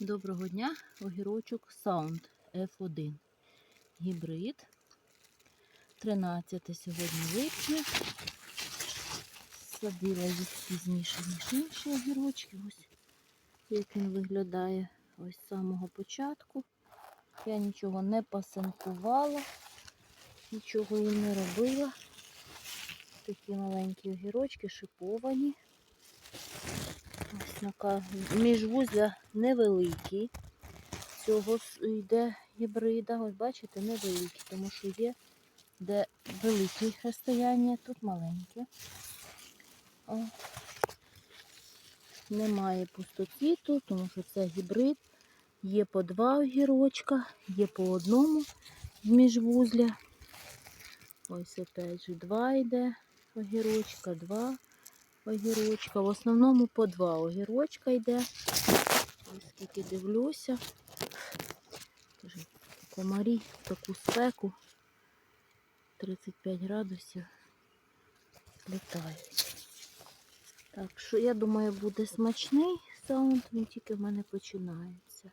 Доброго дня, огірочок Sound F1. Гібрид. 13 сьогодні липня. Садила їх пізніше, ніж інші огірочки. Ось як він виглядає ось з самого початку. Я нічого не пасинкувала, нічого їм не робила. Такі маленькі огірочки шиповані. Така міжвузля невеликі. Цього йде гібрида. Ось бачите, невеликі, тому що є де велике розстояння, тут маленьке. О. Немає пустотіту, тому що це гібрид. Є по два огірочка, є по одному з міжвузля. Ось опять же два йде огірочка, два огірочка. В основному по два огірочка йде. Скільки дивлюся. Комарі таку спеку 35 градусів літають. Так що я думаю, буде смачний саунд, він тільки в мене починається.